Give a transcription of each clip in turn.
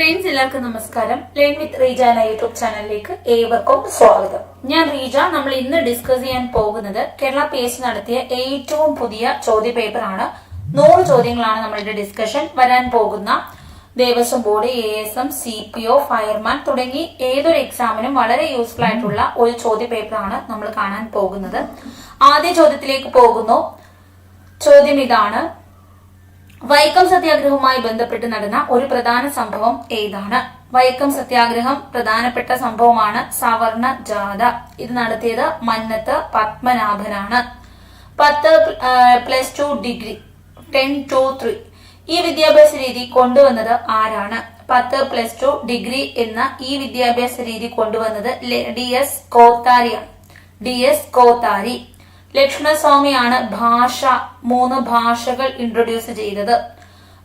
Friends എല്ലാവർക്കും നമസ്കാരം. Learn with Reeja എന്ന യൂട്യൂബ് ചാനലിലേക്ക് ഏവർക്കും സ്വാഗതം. ഞാൻ റീജ. നമ്മൾ ഇന്ന് ഡിസ്കസ് ചെയ്യാൻ പോകുന്നത് കേരള പി എസ് നടത്തിയ ഏറ്റവും പുതിയ ചോദ്യ പേപ്പർ ആണ്. നൂറ് ചോദ്യങ്ങളാണ് നമ്മളുടെ ഡിസ്കഷൻ വരാൻ പോകുന്ന. Devaswom board A S M C P O fireman തുടങ്ങി ഏതൊരു എക്സാമിനും വളരെ യൂസ്ഫുൾ ആയിട്ടുള്ള ഒരു ചോദ്യ പേപ്പറാണ് നമ്മൾ കാണാൻ പോകുന്നത്. ആദ്യ ചോദ്യത്തിലേക്ക് പോകുന്നു. ചോദ്യം ഇതാണ്. വൈക്കം സത്യാഗ്രഹവുമായി ബന്ധപ്പെട്ട് നടന്ന ഒരു പ്രധാന സംഭവം ഏതാണ്? വൈക്കം സത്യാഗ്രഹം പ്രധാനപ്പെട്ട സംഭവമാണ് സവർണ ജാഥ. ഇത് നടത്തിയത് മന്നത്ത് പത്മനാഭനാണ്. പത്ത് plus two degree ten two three ഈ വിദ്യാഭ്യാസ രീതി കൊണ്ടുവന്നത് ആരാണ്? പത്ത് പ്ലസ് ടു ഡിഗ്രി എന്ന ഈ വിദ്യാഭ്യാസ രീതി കൊണ്ടുവന്നത് D S കോത്താരിയാണ്. D S Kothari. ലക്ഷ്മണസ്വാമിയാണ് ഭാഷ മൂന്ന് ഭാഷകൾ ഇൻട്രൊഡ്യൂസ് ചെയ്തത്.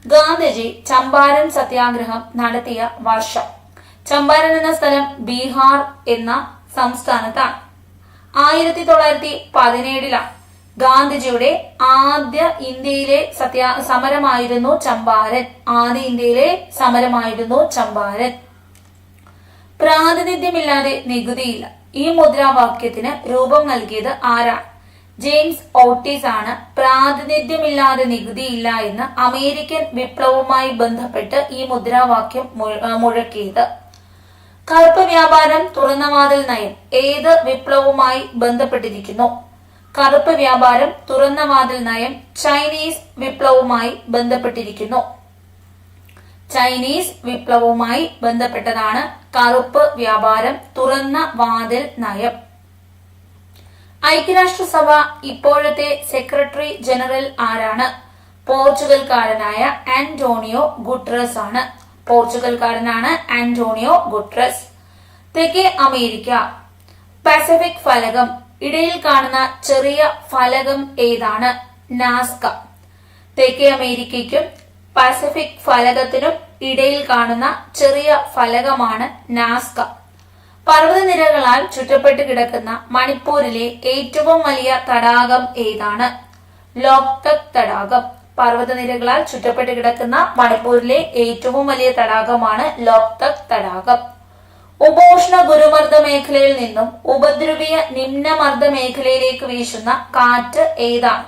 ഗാന്ധിജി ചമ്പാരൻ സത്യാഗ്രഹം നടത്തിയ വർഷം. ചമ്പാരൻ എന്ന സ്ഥലം ബീഹാർ എന്ന സംസ്ഥാനത്താണ്. ആയിരത്തി തൊള്ളായിരത്തി പതിനേഴിലാണ് ഗാന്ധിജിയുടെ ആദ്യ ഇന്ത്യയിലെ സത്യ സമരമായിരുന്നു ചമ്പാരൻ. ആദ്യ ഇന്ത്യയിലെ സമരമായിരുന്നു ചമ്പാരൻ. പ്രാതിനിധ്യമില്ലാതെ നികുതിയില്ല. ഈ മുദ്രാവാക്യത്തിന് രൂപം നൽകിയത് ആരാണ്? ജെയിംസ് ഓട്ടീസ് ആണ് പ്രാതിനിധ്യമില്ലാതെ നികുതിയില്ല എന്ന് അമേരിക്കൻ വിപ്ലവവുമായി ബന്ധപ്പെട്ട് ഈ മുദ്രാവാക്യം മുഴക്കിയത്. കറുപ്പ് വ്യാപാരം തുറന്ന വാതിൽ നയം ഏത് വിപ്ലവവുമായി ബന്ധപ്പെട്ടിരിക്കുന്നു? കറുപ്പ് വ്യാപാരം തുറന്ന വാതിൽ നയം ചൈനീസ് വിപ്ലവവുമായി ബന്ധപ്പെട്ടിരിക്കുന്നു. ചൈനീസ് വിപ്ലവവുമായി ബന്ധപ്പെട്ടതാണ് കറുപ്പ് വ്യാപാരം തുറന്ന വാതിൽ നയം. ഐക്യരാഷ്ട്രസഭ ഇപ്പോഴത്തെ സെക്രട്ടറി ജനറൽ ആരാണ്? പോർച്ചുഗൽകാരനായ ആന്റോണിയോ ഗുട്രസ് ആണ് പോർച്ചുഗൽകാരനാണ് ആന്റോണിയോ ഗുട്രസ്. തെക്കേ അമേരിക്ക. പസഫിക് ഫലകം. ഇടയിൽ കാണുന്ന ചെറിയ ഫലകം ഏതാണ്? നാസ്ക. തെക്കേ അമേരിക്കയ്ക്കും പസഫിക് ഫലകത്തിനും ഇടയിൽ കാണുന്ന ചെറിയ ഫലകമാണ് നാസ്ക. പർവതനിരകളാൽ ചുറ്റപ്പെട്ട് കിടക്കുന്ന മണിപ്പൂരിലെ ഏറ്റവും വലിയ തടാകം ഏതാണ്? ലോക്തക് തടാകം. പർവതനിരകളാൽ ചുറ്റപ്പെട്ട് കിടക്കുന്ന മണിപ്പൂരിലെ ഏറ്റവും വലിയ തടാകമാണ് ലോക്തക് തടാകം. ഉപോഷ്ണ ഗുരുമർദ്ദ മേഖലയിൽ നിന്നും ഉപദ്രവീയ നിമ്നമർദ്ദ മേഖലയിലേക്ക് വീശുന്ന കാറ്റ് ഏതാണ്?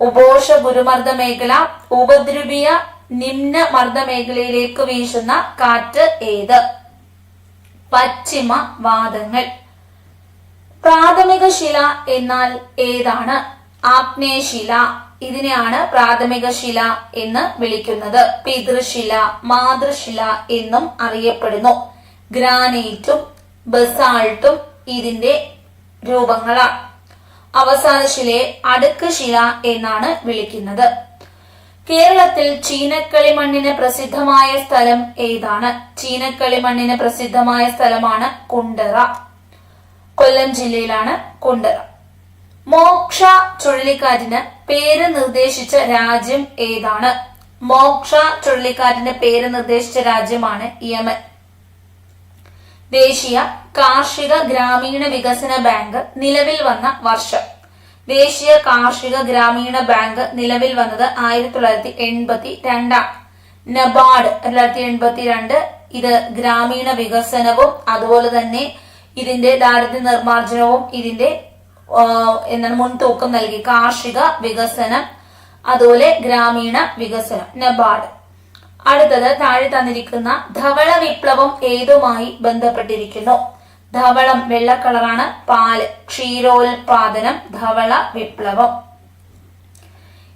ഉപോഷ ഗുരുമർദ്ദ മേഖല ഉപദ്രവീയ നിമ്നമർദ്ദ മേഖലയിലേക്ക് വീശുന്ന കാറ്റ് ഏത്? പശ്ചിമ വാദങ്ങൾ പ്രാഥമിക ശില എന്നാൽ ഏതാണ്? ആഗ്നേയശില. ഇതിനെയാണ് പ്രാഥമിക ശില എന്ന് വിളിക്കുന്നത്. പിതൃശില മാതൃശില എന്നും അറിയപ്പെടുന്നു. ഗ്രാനൈറ്റും ബസാൾട്ടും ഇതിന്റെ രൂപങ്ങളാണ്. അവസാന ശിലയെ അടുക്ക് ശില എന്നാണ് വിളിക്കുന്നത്. കേരളത്തിൽ ചീനക്കളിമണ്ണിന് പ്രസിദ്ധമായ സ്ഥലം ഏതാണ്? ചീനക്കളിമണ്ണിന് പ്രസിദ്ധമായ സ്ഥലമാണ് കുണ്ടറ. കൊല്ലം ജില്ലയിലാണ് കുണ്ടറ. മോക്ഷ ചുഴലിക്കാറ്റിന് പേര് നിർദ്ദേശിച്ച രാജ്യം ഏതാണ്? മോക്ഷ ചുഴലിക്കാറ്റിന് പേര് നിർദ്ദേശിച്ച രാജ്യമാണ് യമൻ. ദേശീയ കാർഷിക ഗ്രാമീണ വികസന ബാങ്ക് നിലവിൽ വന്ന വർഷം. ദേശീയ കാർഷിക ഗ്രാമീണ ബാങ്ക് നിലവിൽ വന്നത് ആയിരത്തി തൊള്ളായിരത്തി എൺപത്തി രണ്ടാം നബാർഡ് തൊള്ളായിരത്തി എൺപത്തി രണ്ട് ഇത് ഗ്രാമീണ വികസനവും അതുപോലെ തന്നെ ഇതിന്റെ ദാരിദ്ര്യ നിർമ്മാർജനവും ഇതിന്റെ എന്താണ് മുൻതൂക്കം നൽകി. കാർഷിക വികസനം അതുപോലെ ഗ്രാമീണ വികസനം. നബാർഡ്. അടുത്തത് താഴെ തന്നിരിക്കുന്ന ധവള വിപ്ലവം ഏതുമായി ബന്ധപ്പെട്ടിരിക്കുന്നു? ധവളം വെള്ള കളറാണ് പാൽ. ക്ഷീരോത്പാദനം ധവള വിപ്ലവം.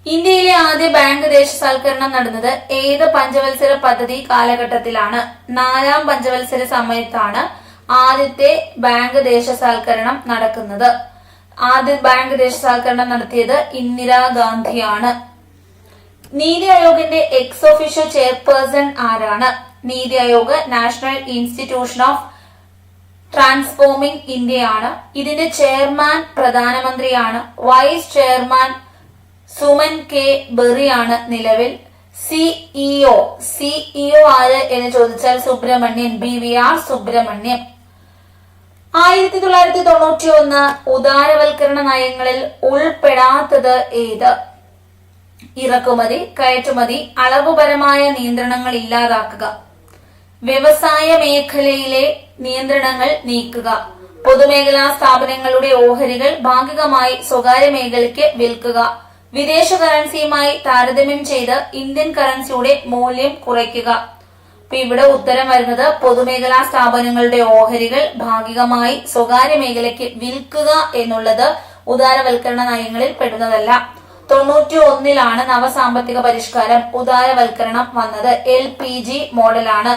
ഇന്ത്യയിലെ ആദ്യ ബാങ്ക് ദേശസാൽക്കരണം നടന്നത് ഏത് പഞ്ചവത്സര പദ്ധതി കാലഘട്ടത്തിലാണ്? നാലാം പഞ്ചവത്സര സമയത്താണ് ആദ്യത്തെ ബാങ്ക് ദേശസാൽക്കരണം നടക്കുന്നത്. ആദ്യ ബാങ്ക് ദേശസാൽക്കരണം നടത്തിയത് ഇന്ദിരാഗാന്ധിയാണ് നീതി ആയോഗിന്റെ എക്സ് ഓഫീഷ്യൽ ചെയർപേഴ്സൺ ആരാണ്? NITI Aayog National Institution of Transforming ഇന്ത്യയാണ് ഇതിന്റെ ചെയർമാൻ പ്രധാനമന്ത്രിയാണ്. വൈസ് ചെയർമാൻ സുമൻ കെ ബെറിയാണ് നിലവിൽ. സിഇഒ സിഇഒ ആര് എന്ന് ചോദിച്ചാൽ Subrahmanyan. B V R Subrahmanyan. ആയിരത്തി തൊള്ളായിരത്തി തൊണ്ണൂറ്റി ഒന്ന് ഉദാരവൽക്കരണ നയങ്ങളിൽ ഉൾപ്പെടാത്തത് ഏത്? ഇറക്കുമതി കയറ്റുമതി അളവുപരമായ നിയന്ത്രണങ്ങൾ ഇല്ലാതാക്കുക. വ്യവസായ മേഖലയിലെ നിയന്ത്രണങ്ങൾ നീക്കുക. പൊതുമേഖലാ സ്ഥാപനങ്ങളുടെ ഓഹരികൾ ഭാഗികമായി സ്വകാര്യ മേഖലയ്ക്ക് വിൽക്കുക. വിദേശ കറൻസിയുമായി താരതമ്യം ചെയ്ത് ഇന്ത്യൻ കറൻസിയുടെ മൂല്യം കുറയ്ക്കുക. അപ്പൊ ഇവിടെ ഉത്തരം വരുന്നത് പൊതുമേഖലാ സ്ഥാപനങ്ങളുടെ ഓഹരികൾ ഭാഗികമായി സ്വകാര്യ മേഖലയ്ക്ക് വിൽക്കുക എന്നുള്ളത് ഉദാരവൽക്കരണ നയങ്ങളിൽ പെടുന്നതല്ല. തൊണ്ണൂറ്റി ഒന്നിലാണ് നവസാമ്പത്തിക പരിഷ്കാരം ഉദാരവൽക്കരണം വന്നത്. എൽ പി ജി മോഡലാണ്.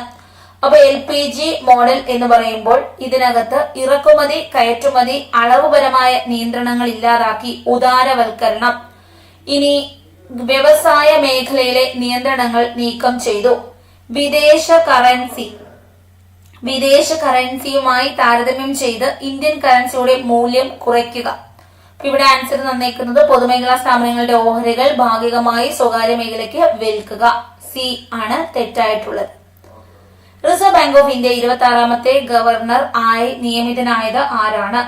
അപ്പൊ എൽ പി ജി മോഡൽ എന്ന് പറയുമ്പോൾ ഇതിനകത്ത് ഇറക്കുമതി കയറ്റുമതി അളവുപരമായ നിയന്ത്രണങ്ങൾ ഇല്ലാതാക്കി ഉദാരവൽക്കരണം. ഇനി വ്യവസായ മേഖലയിലെ നിയന്ത്രണങ്ങൾ നീക്കം ചെയ്തു. വിദേശ കറൻസി വിദേശ കറൻസിയുമായി താരതമ്യം ചെയ്ത് ഇന്ത്യൻ കറൻസിയുടെ മൂല്യം കുറയ്ക്കുക. ഇവിടെ ആൻസർ തന്നേക്കുന്നത് പൊതുമേഖലാ സ്ഥാപനങ്ങളുടെ ഓഹരികൾ ഭാഗികമായി സ്വകാര്യ മേഖലയ്ക്ക് വിൽക്കുക. സി ആണ് തെറ്റായിട്ടുള്ളത്. റിസർവ് ബാങ്ക് ഓഫ് ഇന്ത്യ ഇരുപത്തി ആറാമത്തെ ഗവർണർ ആയി നിയമിതനായത് ആരാണ്?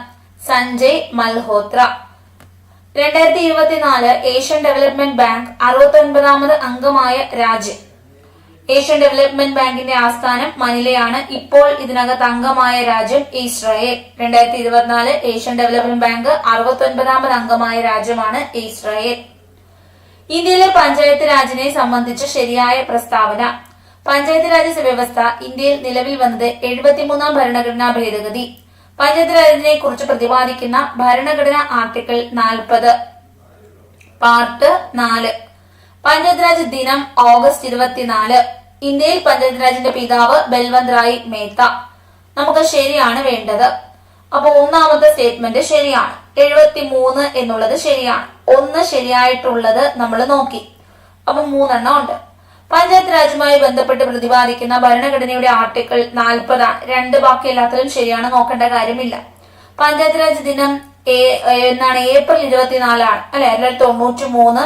സഞ്ജയ് മൽഹോത്ര. രണ്ടായിരത്തി ഇരുപത്തിനാല് ഏഷ്യൻ ഡെവലപ്മെന്റ് ബാങ്ക് അറുപത്തി ഒൻപതാമത് അംഗമായ രാജ്യം. ഏഷ്യൻ ഡെവലപ്മെന്റ് ബാങ്കിന്റെ ആസ്ഥാനം മനിലയാണ് ഇപ്പോൾ ഇതിനകത്ത് അംഗമായ രാജ്യം ഇസ്രായേൽ. രണ്ടായിരത്തി ഇരുപത്തിനാല് ഏഷ്യൻ ഡെവലപ്മെന്റ് ബാങ്ക് അറുപത്തി ഒൻപതാമത് അംഗമായ രാജ്യമാണ് ഇസ്രായേൽ. ഇന്ത്യയിലെ പഞ്ചായത്ത് രാജിനെ സംബന്ധിച്ച് ശരിയായ പ്രസ്താവന. പഞ്ചായത്ത് രാജ് വ്യവസ്ഥ ഇന്ത്യയിൽ നിലവിൽ വന്നത് എഴുപത്തിമൂന്നാം ഭരണഘടനാ ഭേദഗതി. പഞ്ചായത്ത് രാജിനെ കുറിച്ച് പ്രതിപാദിക്കുന്ന ഭരണഘടന ആർട്ടിക്കിൾ നാൽപ്പത്. പാർട്ട് നാല്. പഞ്ചായത്ത് രാജ് ദിനം ഓഗസ്റ്റ് ഇരുപത്തിനാല്. ഇന്ത്യയിൽ പഞ്ചായത്ത് രാജിന്റെ പിതാവ് ബൽവന്ത് റായ് മേത്ത. നമുക്ക് ശരിയാണ് വേണ്ടത്. അപ്പൊ ഒന്നാമത്തെ സ്റ്റേറ്റ്മെന്റ് ശരിയാണ്. എഴുപത്തി മൂന്ന് എന്നുള്ളത് ശരിയാണ്. ഒന്ന് ശരിയായിട്ടുള്ളത് നമ്മൾ നോക്കി. അപ്പൊ മൂന്നെണ്ണം ഉണ്ട്. പഞ്ചായത്ത് രാജുമായി ബന്ധപ്പെട്ട് പ്രതിപാദിക്കുന്ന ഭരണഘടനയുടെ ആർട്ടിക്കിൾ നാൽപ്പതാണ് രണ്ട് ബാക്കി എല്ലാത്തിലും ശരിയാണ് നോക്കേണ്ട കാര്യമില്ല. പഞ്ചായത്ത് രാജ് ദിനം എന്നാണ് ഏപ്രിൽ ഇരുപത്തിനാലാണ് അല്ലെ? ആയിരത്തി തൊണ്ണൂറ്റി മൂന്ന്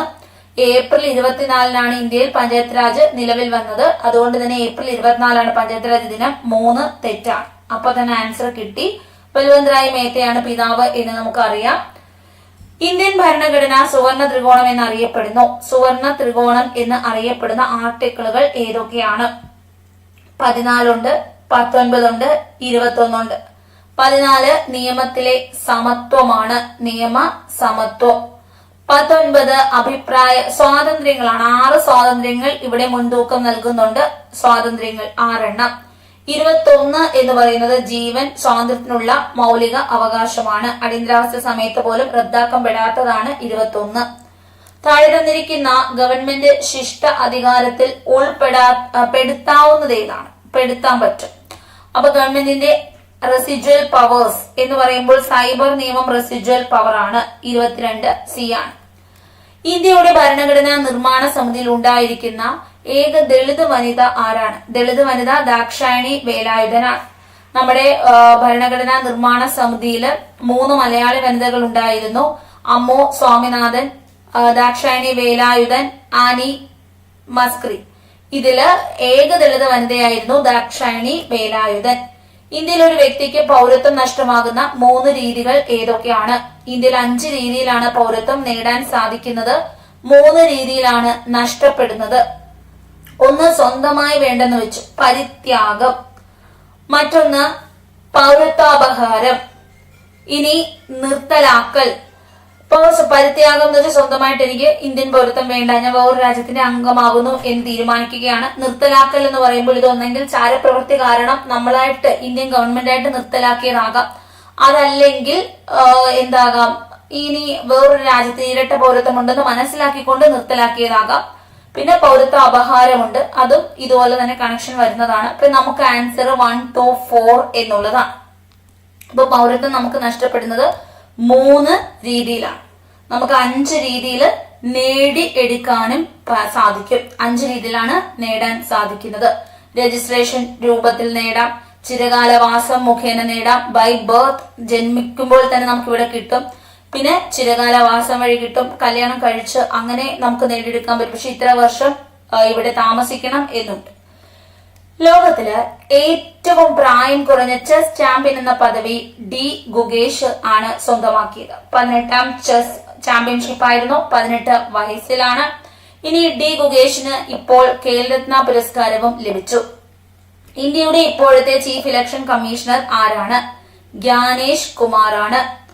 ഏപ്രിൽ ഇരുപത്തിനാലിനാണ് ഇന്ത്യയിൽ പഞ്ചായത്ത് രാജ് നിലവിൽ വന്നത്. അതുകൊണ്ട് തന്നെ ഏപ്രിൽ ഇരുപത്തിനാലാണ് പഞ്ചായത്ത് രാജ് ദിനം. മൂന്ന് തെറ്റാണ്. അപ്പൊ തന്നെ ആൻസർ കിട്ടി. ബൽവന്ത് മേത്തയാണ് പിതാവ് എന്ന് നമുക്കറിയാം. ഇന്ത്യൻ ഭരണഘടന സുവർണ ത്രികോണം എന്ന് അറിയപ്പെടുന്നു സുവർണ ത്രികോണം എന്ന് അറിയപ്പെടുന്ന ആർട്ടിക്കിളുകൾ ഏതൊക്കെയാണ്? പതിനാലുണ്ട് പത്തൊൻപതുണ്ട് ഇരുപത്തൊന്നുണ്ട്. പതിനാല് നിയമത്തിലെ സമത്വമാണ്. നിയമ സമത്വം. പത്തൊൻപത് അഭിപ്രായ സ്വാതന്ത്ര്യങ്ങളാണ്. ആറ് സ്വാതന്ത്ര്യങ്ങൾ ഇവിടെ മുൻതൂക്കം നൽകുന്നുണ്ട്. സ്വാതന്ത്ര്യങ്ങൾ ആറെണ്ണം. ഇരുപത്തൊന്ന് എന്ന് പറയുന്നത് ജീവൻ സ്വാതന്ത്ര്യത്തിനുള്ള മൗലിക അവകാശമാണ്. അടിയന്തരാവസ്ഥ സമയത്ത് പോലും റദ്ദാക്കപ്പെടാത്തതാണ് ഇരുപത്തൊന്ന്. താഴെ തന്നിരിക്കുന്ന ഗവൺമെന്റ് ശിഷ്ട അധികാരത്തിൽ ഉൾപ്പെടാ പെടുത്താവുന്നതേതാണ്. പെടുത്താൻ പറ്റും. അപ്പൊ ഗവൺമെന്റിന്റെ റെസിജ്വൽ പവേഴ്സ് എന്ന് പറയുമ്പോൾ സൈബർ നിയമം റെസിജ്വൽ പവർ ആണ്. ഇരുപത്തിരണ്ട് സി ആണ്. ഇന്ത്യയുടെ ഭരണഘടനാ നിർമ്മാണ സമിതിയിൽ ഉണ്ടായിരിക്കുന്ന ഏക ദളിത് വനിത ആരാണ്? ദളിത് വനിത ദാക്ഷായണി വേലായുധനാണ്. നമ്മുടെ ഭരണഘടനാ നിർമ്മാണ സമിതിയിൽ മൂന്ന് മലയാളി വനിതകൾ ഉണ്ടായിരുന്നു. അമ്മു സ്വാമിനാഥൻ ദാക്ഷായണി വേലായുധൻ ആനി മസ്ക്രി. ഇതിൽ ഏക ദളിത് വനിതയായിരുന്നു ദാക്ഷായണി വേലായുധൻ. ഇന്ത്യയിൽ ഒരു വ്യക്തിക്ക് പൗരത്വം നഷ്ടമാകുന്ന മൂന്ന് രീതികൾ ഏതൊക്കെയാണ്? ഇന്ത്യയിൽ അഞ്ച് രീതിയിലാണ് പൗരത്വം നേടാൻ സാധിക്കുന്നത്. മൂന്ന് രീതിയിലാണ് നഷ്ടപ്പെടുന്നത്. ഒന്ന് സ്വന്തമായി വേണ്ടെന്ന് വെച്ചു. പരിത്യാഗം. മറ്റൊന്ന് പൗരത്വാപഹാരം. ഇനി നിർത്തലാക്കൽ. ഇപ്പൊ പരിത്യാഗം എന്ന് വെച്ചാൽ സ്വന്തമായിട്ട് എനിക്ക് ഇന്ത്യൻ പൗരത്വം വേണ്ട. ഞാൻ വേറൊരു രാജ്യത്തിന്റെ അംഗമാകുന്നു എന്ന് തീരുമാനിക്കുകയാണ്. നിർത്തലാക്കൽ എന്ന് പറയുമ്പോൾ ഇത് ഒന്നെങ്കിൽ ചാരപ്രവൃത്തി കാരണം നമ്മളായിട്ട് ഇന്ത്യൻ ഗവൺമെന്റ് ആയിട്ട് നിർത്തലാക്കിയതാകാം. അതല്ലെങ്കിൽ എന്താകാം? ഇനി വേറൊരു രാജ്യത്തിന് ഇരട്ട പൗരത്വം ഉണ്ടെന്ന് മനസ്സിലാക്കിക്കൊണ്ട് നിർത്തലാക്കിയതാകാം. പിന്നെ പൗരത്വ അപഹാരമുണ്ട്. അതും ഇതുപോലെ തന്നെ കണക്ഷൻ വരുന്നതാണ്. അപ്പൊ നമുക്ക് ആൻസർ വൺ ടു ഫോർ എന്നുള്ളതാണ്. അപ്പൊ പൗരത്വം നമുക്ക് നഷ്ടപ്പെടുന്നത് മൂന്ന് രീതിയിലാണ്. നമുക്ക് അഞ്ച് രീതിയിൽ നേടി എടുക്കാനും സാധിക്കും. അഞ്ച് രീതിയിലാണ് നേടാൻ സാധിക്കുന്നത്. രജിസ്ട്രേഷൻ രൂപത്തിൽ നേടാം. ചിരകാലവാസം മുഖേന നേടാം. ബൈ ബർത്ത് ജന്മിക്കുമ്പോൾ തന്നെ നമുക്ക് ഇവിടെ കിട്ടും. പിന്നെ ചിരകാലവാസം വഴി കിട്ടും. കല്യാണം കഴിച്ച് അങ്ങനെ നമുക്ക് നേടിയെടുക്കാൻ പറ്റും. പക്ഷെ ഇത്ര വർഷം ഇവിടെ താമസിക്കണം എന്നുണ്ട്. ലോകത്തിൽ ഏറ്റവും പ്രായം കുറഞ്ഞ ചെസ് ചാമ്പ്യൻ എന്ന പദവി ഡി ഗുഗേഷ് ആണ് സ്വന്തമാക്കിയത്. പതിനെട്ടാം ചെസ് ചാമ്പ്യൻഷിപ്പ് ആയിരുന്നു. പതിനെട്ട് വയസ്സിലാണ്. ഇനി ഡി ഗുഗേഷിന് ഇപ്പോൾ ഖേൽരത്ന പുരസ്കാരവും ലഭിച്ചു. ഇന്ത്യയുടെ ഇപ്പോഴത്തെ ചീഫ് ഇലക്ഷൻ കമ്മീഷണർ ആരാണ്? ജ്ഞാനേഷ് കുമാറാണ്.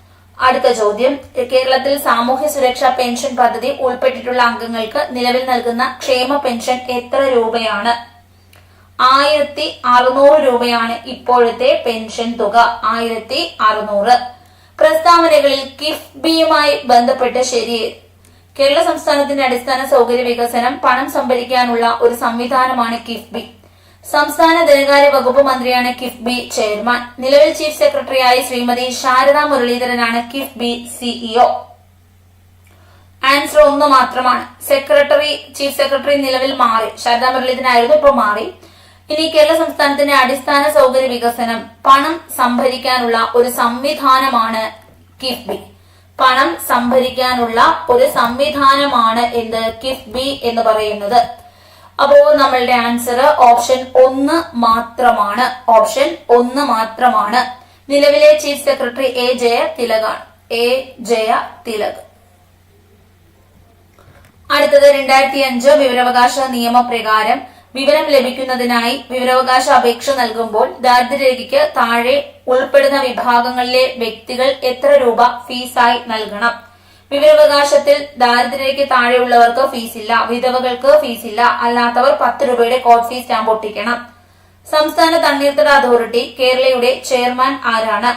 അടുത്ത ചോദ്യം. കേരളത്തിൽ സാമൂഹ്യ സുരക്ഷാ പെൻഷൻ പദ്ധതി ഉൾപ്പെട്ടിട്ടുള്ള അംഗങ്ങൾക്ക് നിലവിൽ നൽകുന്ന ക്ഷേമ പെൻഷൻ എത്ര രൂപയാണ്? ആയിരത്തി അറുന്നൂറ് രൂപയാണ് ഇപ്പോഴത്തെ പെൻഷൻ തുക. ആയിരത്തി അറുന്നൂറ് പ്രസ്താവനകളിൽ കിഫ്ബിയുമായി ബന്ധപ്പെട്ട് ശരി. കേരള സംസ്ഥാനത്തിന്റെ അടിസ്ഥാന സൗകര്യ വികസനം പണം സംഭരിക്കാനുള്ള ഒരു സംവിധാനമാണ് കിഫ്ബി സംസ്ഥാന ധനകാര്യ വകുപ്പ് മന്ത്രിയാണ് കിഫ്ബി ചെയർമാൻ. നിലവിൽ ചീഫ് സെക്രട്ടറിയായി ശ്രീമതി ശാരദ മുരളീധരനാണ് കിഫ്ബി സിഇഒ. ആൻസർ ഒന്ന് മാത്രമാണ്. സെക്രട്ടറി ചീഫ് സെക്രട്ടറി നിലവിൽ മാറി. ശാരദ മുരളീധരനായിരുന്നു ഇപ്പോൾ മാറി. ഇനി കേരള സംസ്ഥാനത്തിന്റെ അടിസ്ഥാന സൗകര്യ വികസനം പണം സംഭരിക്കാനുള്ള ഒരു സംവിധാനമാണ് കിഫ്ബി പണം സംഭരിക്കാനുള്ള ഒരു സംവിധാനമാണ് എന്ത്? കിഫ്ബി എന്ന് പറയുന്നത്. അപ്പോ നമ്മളുടെ ആൻസർ ഓപ്ഷൻ ഒന്ന് മാത്രമാണ്. ഓപ്ഷൻ ഒന്ന് മാത്രമാണ്. നിലവിലെ ചീഫ് സെക്രട്ടറി എ ജയ തിലകാണ്. എ ജയ തിലക്. അടുത്തത് രണ്ടായിരത്തി അഞ്ച് വിവരാവകാശ നിയമപ്രകാരം വിവരം ലഭിക്കുന്നതിനായി വിവരാവകാശ അപേക്ഷ നൽകുമ്പോൾ ദാരിദ്ര്യരേഖയ്ക്ക് താഴെ ഉൾപ്പെടുന്ന വിഭാഗങ്ങളിലെ വ്യക്തികൾ എത്ര രൂപ ഫീസായി നൽകണം? വിവരാവകാശത്തിൽ ദാരിദ്ര്യരേഖ താഴെയുള്ളവർക്ക് ഫീസില്ല വിധവകൾക്ക് ഫീസില്ല അല്ലാത്തവർ പത്ത് രൂപയുടെ കോഡ് ഫീസ് സ്റ്റാമ്പ് ഒട്ടിക്കണം. സംസ്ഥാന തണ്ണീർത്തട അതോറിറ്റി കേരളയുടെ ചെയർമാൻ ആരാണ്?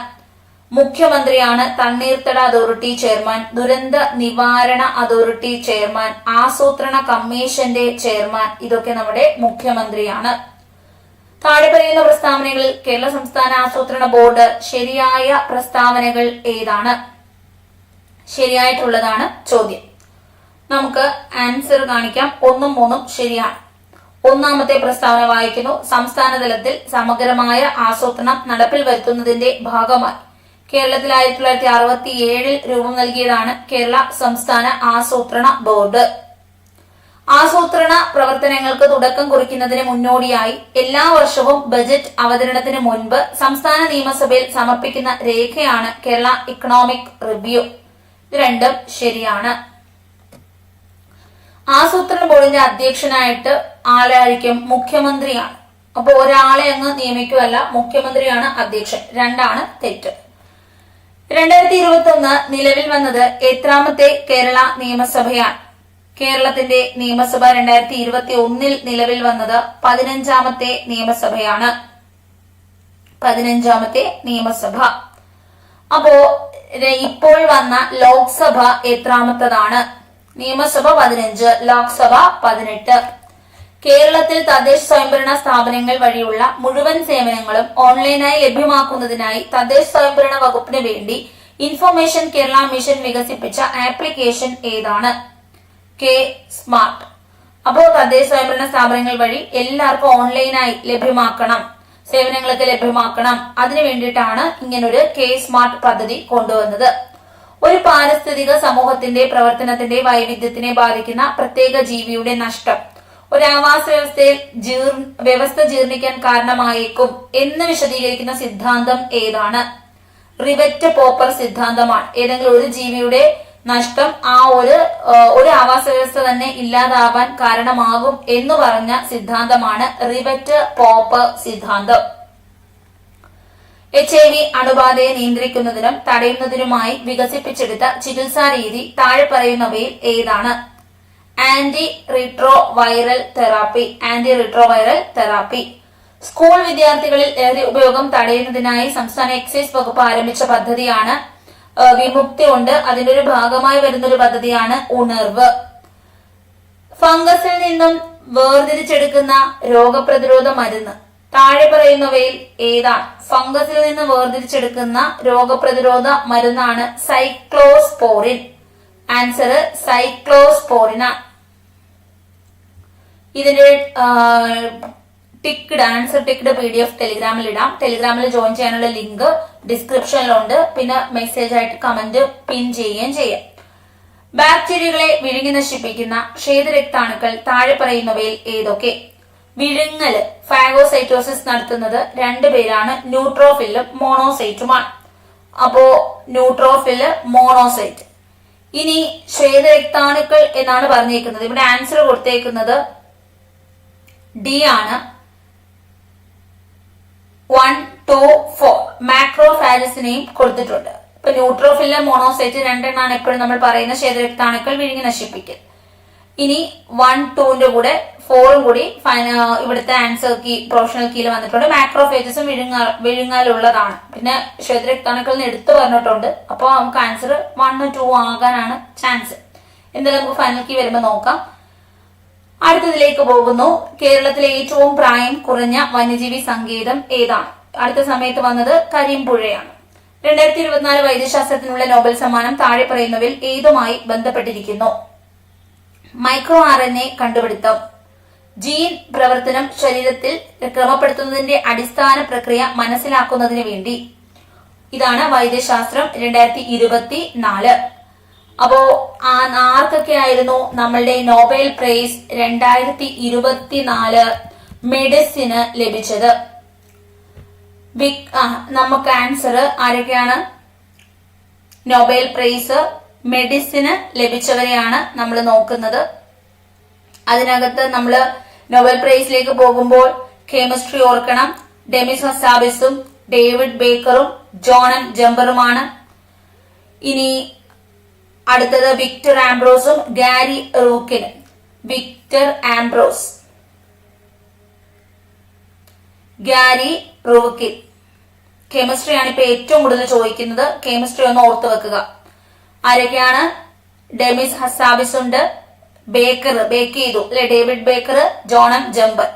മുഖ്യമന്ത്രിയാണ് തണ്ണീർത്തട അതോറിറ്റി ചെയർമാൻ ദുരന്ത നിവാരണ അതോറിറ്റി ചെയർമാൻ ആസൂത്രണ കമ്മീഷന്റെ ചെയർമാൻ. ഇതൊക്കെ നമ്മുടെ മുഖ്യമന്ത്രിയാണ്. താഴെ പറയുന്ന പ്രസ്താവനകളിൽ കേരള സംസ്ഥാന ആസൂത്രണ ബോർഡ് ശരിയായ പ്രസ്താവനകൾ ഏതാണ്? ശരിയായിട്ടുള്ളതാണ് ചോദ്യം. നമുക്ക് ആൻസർ കാണിക്കാം. ഒന്നും മൂന്നും ശരിയാണ്. ഒന്നാമത്തെ പ്രസ്താവന വായിക്കുന്നു. സംസ്ഥാന തലത്തിൽ സമഗ്രമായ ആസൂത്രണം നടപ്പിൽ വരുത്തുന്നതിന്റെ ഭാഗമായി. കേരളത്തിൽ ആയിരത്തി തൊള്ളായിരത്തി അറുപത്തി ഏഴിൽ രൂപം നൽകിയതാണ് കേരള സംസ്ഥാന ആസൂത്രണ ബോർഡ്. ആസൂത്രണ പ്രവർത്തനങ്ങൾക്ക് തുടക്കം കുറിക്കുന്നതിന് മുന്നോടിയായി എല്ലാ വർഷവും ബജറ്റ് അവതരണത്തിന് മുൻപ് സംസ്ഥാന നിയമസഭയിൽ സമർപ്പിക്കുന്ന രേഖയാണ് കേരള ഇക്കണോമിക് റിവ്യൂ രണ്ടും ശരിയാണ്. ആസൂത്രണ ബോർഡിന്റെ അധ്യക്ഷനായിട്ട് ആരായിരിക്കും മുഖ്യമന്ത്രിയാണ്. അപ്പൊ ഒരാളെ അങ്ങ് നിയമിക്കുകയല്ല മുഖ്യമന്ത്രിയാണ് അധ്യക്ഷൻ. രണ്ടാണ് തെറ്റ്. രണ്ടായിരത്തി ഇരുപത്തി ഒന്ന് നിലവിൽ വന്നത് എത്രാമത്തെ കേരള നിയമസഭയാണ്. കേരളത്തിന്റെ നിയമസഭ രണ്ടായിരത്തി ഇരുപത്തി ഒന്നിൽ നിലവിൽ വന്നത് പതിനഞ്ചാമത്തെ നിയമസഭയാണ്. പതിനഞ്ചാമത്തെ നിയമസഭ. അപ്പോ ഇപ്പോൾ വന്ന ലോക്സഭ എത്രാമത്തതാണ്? നിയമസഭ പതിനഞ്ച് ലോക്സഭ പതിനെട്ട്. കേരളത്തിൽ തദ്ദേശ സ്വയംഭരണ സ്ഥാപനങ്ങൾ വഴിയുള്ള മുഴുവൻ സേവനങ്ങളും ഓൺലൈനായി ലഭ്യമാക്കുന്നതിനായി തദ്ദേശ സ്വയംഭരണ വകുപ്പിന് വേണ്ടി ഇൻഫർമേഷൻ കേരള മിഷൻ വികസിപ്പിച്ച ആപ്ലിക്കേഷൻ ഏതാണ്? K smart. അപ്പോൾ തദ്ദേശ സ്വയംഭരണ സ്ഥാപനങ്ങൾ വഴി എല്ലാവർക്കും ഓൺലൈനായി ലഭ്യമാക്കണം. സേവനങ്ങളൊക്കെ ലഭ്യമാക്കണം. അതിനു വേണ്ടിയിട്ടാണ് ഇങ്ങനൊരു കെ സ്മാർട്ട് പദ്ധതി കൊണ്ടുവന്നത്. ഒരു പാരിസ്ഥിതിക സമൂഹത്തിന്റെ പ്രവർത്തനത്തിന്റെ വൈവിധ്യത്തിനെ ബാധിക്കുന്ന പ്രത്യേക ജീവിയുടെ നഷ്ടം. ഒരു ആവാസ വ്യവസ്ഥയിൽ വ്യവസ്ഥ ജീർണിക്കാൻ കാരണമായേക്കും എന്ന് വിശദീകരിക്കുന്ന സിദ്ധാന്തം ഏതാണ്? റിവറ്റ് പോപ്പർ സിദ്ധാന്തമാണ്. ഏതെങ്കിലും ഒരു ജീവിയുടെ നഷ്ടം ആ ഒരു ഒരു ആവാസ വ്യവസ്ഥ തന്നെ ഇല്ലാതാവാൻ കാരണമാകും എന്ന് പറഞ്ഞ സിദ്ധാന്തമാണ് റിവറ്റ് പോപ്പ് സിദ്ധാന്തം. എച്ച് ഐ വി അണുബാധയെ നിയന്ത്രിക്കുന്നതിനും തടയുന്നതിനുമായി വികസിപ്പിച്ചെടുത്ത ചികിത്സാ രീതി താഴെ പറയുന്നവയിൽ ഏതാണ്? Anti retro viral therapy anti retro viral therapy. School വിദ്യാർത്ഥികളിൽ ഏറെ ഉപയോഗം തടയുന്നതിനായി സംസ്ഥാന എക്സൈസ് വകുപ്പ് ആരംഭിച്ച പദ്ധതിയാണ് വിമുക്തി ഉണ്ട് അതിന്റെ ഒരു ഭാഗമായി വരുന്ന ഒരു പദ്ധതിയാണ് ഉണർവ്. ഫംഗസിൽ നിന്നും വേർതിരിച്ചെടുക്കുന്ന രോഗപ്രതിരോധ മരുന്ന്. താഴെ പറയുന്നവയിൽ ഏതാണ്? ഫംഗസിൽ നിന്ന് വേർതിരിച്ചെടുക്കുന്ന രോഗപ്രതിരോധ മരുന്നാണ് സൈക്ലോസ്പോറിൻ. ആൻസർ സൈക്ലോസ്പോറിനാണ്. ഇതിന്റെ ticked answer ticked P D F ടെലിഗ്രാമിൽ ഇടാം. ടെലിഗ്രാമിൽ ജോയിൻ ചെയ്യാനുള്ള ലിങ്ക് ഡിസ്ക്രിപ്ഷനിലുണ്ട്. പിന്നെ മെസ്സേജ് ആയിട്ട് കമന്റ് പിൻ ചെയ്യുകയും ചെയ്യാം. ബാക്ടീരിയകളെ വിഴുങ്ങി നശിപ്പിക്കുന്ന ക്ഷേതരക്താണുക്കൾ താഴെ പറയുന്നവയിൽ ഏതൊക്കെ? വിഴുങ്ങൽ ഫാഗോസൈറ്റോസിസ് നടത്തുന്നത് രണ്ടുപേരാണ് ന്യൂട്രോഫില്ലും മോണോസൈറ്റുമാണ് അപ്പോ ന്യൂട്രോഫിൽ മോണോസൈറ്റ് ഇനി ശ്വേതരക്താണുക്കൾ എന്നാണ് പറഞ്ഞേക്കുന്നത്. ഇവിടെ ആൻസർ കൊടുത്തേക്കുന്നത് ഡി ആണ്. ടു ഫോർ മാക്രോഫാജസിനെയും കൊടുത്തിട്ടുണ്ട്. ഇപ്പൊ ന്യൂട്രോഫില്ല മോണോസൈറ്റ് രണ്ടെണ്ണാണ് എപ്പോഴും നമ്മൾ പറയുന്ന ശേതരക്താണുക്കൾ വിഴുങ്ങി നശിപ്പിക്കൽ. ഇനി വൺ ടുവിന്റെ കൂടെ ഫോറും കൂടി ഇവിടുത്തെ ആൻസർ കീ പ്രൊഫഷണൽ കീയിൽ വന്നിട്ടുണ്ട്. മാക്രോഫേജസും വിഴുങ്ങാ വിഴുങ്ങാലുള്ളതാണ്. പിന്നെ ക്ഷേത്രക്താണുക്കൾ എടുത്തു പറഞ്ഞിട്ടുണ്ട്. അപ്പോൾ നമുക്ക് ആൻസർ വണ്ണും ടു ആകാനാണ് ചാൻസ് എന്തായാലും നമുക്ക് ഫൈനൽ കീ വരുമ്പോൾ നോക്കാം. അടുത്തതിലേക്ക് പോകുന്നു. കേരളത്തിലെ ഏറ്റവും പ്രായം കുറഞ്ഞ വന്യജീവി സങ്കേതം ഏതാണ്? അടുത്ത സമയത്ത് വന്നത് കരിമ്പുഴയാണ്. രണ്ടായിരത്തി ഇരുപത്തിനാല് വൈദ്യശാസ്ത്രത്തിനുള്ള നോബൽ സമ്മാനം താഴെ പറയുന്നവയിൽ ഏതുമായി ബന്ധപ്പെട്ടിരിക്കുന്നു? മൈക്രോ ആർ എൻ എ കണ്ടുപിടുത്തം. ജീൻ പ്രവർത്തനം ശരീരത്തിൽ ക്രമപ്പെടുത്തുന്നതിന്റെ അടിസ്ഥാന പ്രക്രിയ മനസ്സിലാക്കുന്നതിന് വേണ്ടി. ഇതാണ് വൈദ്യശാസ്ത്രം രണ്ടായിരത്തി ഇരുപത്തി നാല് അപ്പോ ആർക്കൊക്കെ ആയിരുന്നു നമ്മളുടെ നോബൽ പ്രൈസ് രണ്ടായിരത്തി ഇരുപത്തിനാല് മെഡിസിന് ലഭിച്ചത്? നമുക്ക് ആൻസർ ആരൊക്കെയാണ്? നോബൽ പ്രൈസ് മെഡിസിന് ലഭിച്ചവരെയാണ് നമ്മൾ നോക്കുന്നത്. അതിനകത്ത് നമ്മൾ നോബൽ പ്രൈസിലേക്ക് പോകുമ്പോൾ കെമിസ്ട്രി ഓർക്കണം. ഡെമിസ് ഹസാബിസും ഡേവിഡ് ബേക്കറും ജോണൻ ജംബറുമാണ് ഇനി അടുത്തത് വിക്ടർ ആംബ്രോസും Gary റൂക്കിനും. Victor Ambros. Gary Ruvkun. കെമിസ്ട്രിയാണ് ഇപ്പൊ ഏറ്റവും കൂടുതൽ ചോദിക്കുന്നത്. കെമിസ്ട്രി ഒന്ന് ഓർത്തു വെക്കുക. ആരൊക്കെയാണ്? ഡെമിസ് ഹസാബിസ് ഉണ്ട്. ബേക്കർ ബേക്ക് ചെയ്തു. അല്ലെ? ഡേവിഡ് ബേക്കർ ജോണൻ ജമ്പർ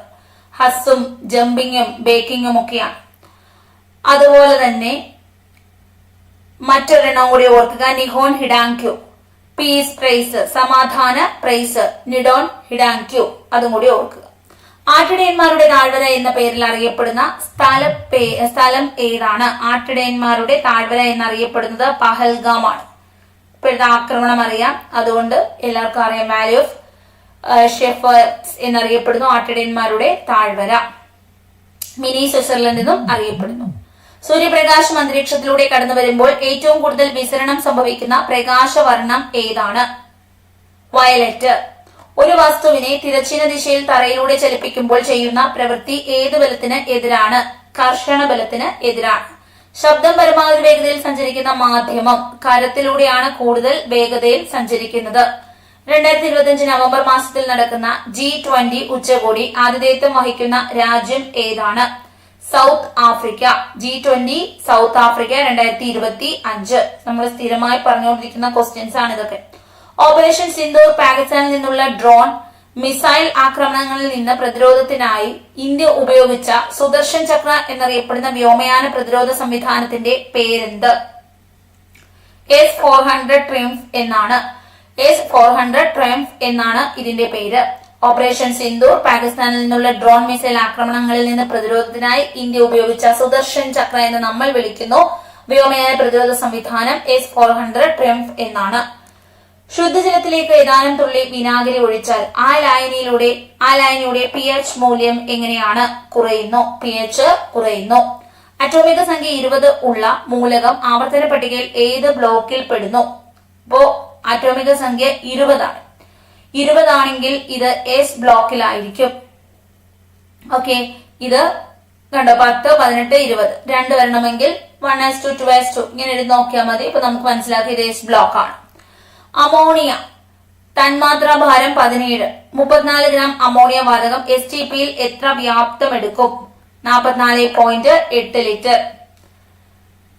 ഹസ്സും ജമ്പിങ്ങും ബേക്കിങ്ങും ഒക്കെയാണ്. അതുപോലെ തന്നെ മറ്റൊരെണ്ണം കൂടി ഓർക്കുക. Nihon Hidankyo. പീസ് പ്രൈസ് സമാധാന പ്രൈസ് നിഡോൺ ഹിഡാങ്ക്യു. അതും കൂടി ഓർക്കുക. ആട്ടിടയന്മാരുടെ താഴ്വര എന്ന പേരിൽ അറിയപ്പെടുന്ന സ്ഥല സ്ഥലം ഏതാണ്? ആട്ടിടയന്മാരുടെ താഴ്വര എന്നറിയപ്പെടുന്നത് പഹൽഗാമാണ്. ഇപ്പോഴത്തെ ആക്രമണം അറിയാം. അതുകൊണ്ട് എല്ലാവർക്കും അറിയാം. വാലി ഓഫ് ഷെഫ് എന്നറിയപ്പെടുന്നു ആട്ടിടയന്മാരുടെ താഴ്വര. മിനി സ്വിറ്റ്സർലൻഡ് എന്നും അറിയപ്പെടുന്നു. സൂര്യപ്രകാശം അന്തരീക്ഷത്തിലൂടെ കടന്നു വരുമ്പോൾ ഏറ്റവും കൂടുതൽ വിസരണം സംഭവിക്കുന്ന പ്രകാശവർണം ഏതാണ്? വയലറ്റ് ഒരു വസ്തുവിനെ തിരശ്ചീന ദിശയിൽ തറയിലൂടെ ചലിപ്പിക്കുമ്പോൾ ചെയ്യുന്ന പ്രവൃത്തി ഏത് ബലത്തിന് എതിരാണ്? കർഷണ ബലത്തിന് എതിരാണ്. ശബ്ദം പരമാവധി വേഗതയിൽ സഞ്ചരിക്കുന്ന മാധ്യമം കരത്തിലൂടെയാണ് കൂടുതൽ വേഗതയിൽ സഞ്ചരിക്കുന്നത്. രണ്ടായിരത്തി ഇരുപത്തിയഞ്ച് നവംബർ മാസത്തിൽ നടക്കുന്ന ജി ട്വന്റി ഉച്ചകോടി ആതിഥേയത്വം വഹിക്കുന്ന രാജ്യം ഏതാണ്? South Africa G twenty South Africa രണ്ടായിരത്തി ഇരുപത്തി അഞ്ച് നമ്മൾ സ്ഥിരമായി പറഞ്ഞുകൊണ്ടിരിക്കുന്ന ക്വസ്റ്റ്യൻസ് ആണ് ഇതൊക്കെ. ഓപ്പറേഷൻ സിന്ദൂർ പാകിസ്ഥാനിൽ നിന്നുള്ള ഡ്രോൺ മിസൈൽ ആക്രമണങ്ങളിൽ നിന്ന് പ്രതിരോധത്തിനായി ഇന്ത്യ ഉപയോഗിച്ച സുദർശൻ ചക്ര എന്നറിയപ്പെടുന്ന വ്യോമയാന പ്രതിരോധ സംവിധാനത്തിന്റെ പേരെന്ത്? എസ് ഫോർ ഹൺഡ്രഡ് ട്രിംഫ് എന്നാണ്. എസ് ഫോർ ഹൺഡ്രഡ് ട്രിംഫ് എന്നാണ് ഇതിന്റെ പേര്. ഓപ്പറേഷൻ സിന്ദൂർ പാകിസ്ഥാനിൽ നിന്നുള്ള ഡ്രോൺ മിസൈൽ ആക്രമണങ്ങളിൽ നിന്ന് പ്രതിരോധത്തിനായി ഇന്ത്യ ഉപയോഗിച്ച സുദർശൻ ചക്ര എന്ന് നമ്മൾ വിളിക്കുന്നു. വ്യോമയാന പ്രതിരോധ സംവിധാനം എസ് ഫോർ ഹൺഡ്രഡ് ട്രിംഫ് എന്നാണ്. ശുദ്ധജലത്തിലേക്ക് ഏതാനും തുള്ളി വിനാഗിരി ഒഴിച്ചാൽ ആ ലായനിയിലൂടെ ആ ലായനിയുടെ പി എച്ച് മൂല്യം എങ്ങനെയാണ്? കുറയുന്നു. പി എച്ച് കുറയുന്നു. അറ്റോമിക സംഖ്യ ഇരുപത് ഉള്ള മൂലകം ആവർത്തന പട്ടികയിൽ ഏത് ബ്ലോക്കിൽ പെടുന്നു? അപ്പോ അറ്റോമിക സംഖ്യ ഇരുപതാണ്. ഇരുപതാണെങ്കിൽ ഇത് എസ് ബ്ലോക്കിലായിരിക്കും. ഓക്കെ ഇത് കണ്ടോ പത്ത് പതിനെട്ട് ഇരുപത്. രണ്ട് വരണമെങ്കിൽ one S two two S two ഇങ്ങനെ എഴുതി നോക്കിയാൽ മതി ഇപ്പൊ നമുക്ക് മനസ്സിലാക്കി ഇത് എസ് ബ്ലോക്ക് ആണ്. അമോണിയ തന്മാത്രാ ഭാരം പതിനേഴ്. മുപ്പത്തിനാല് ഗ്രാം അമോണിയ വാതകം എസ് ടി പിയിൽ എത്ര വ്യാപ്തം എടുക്കും നാൽപ്പത്തിനാല് പോയിന്റ് എട്ട് ലിറ്റർ.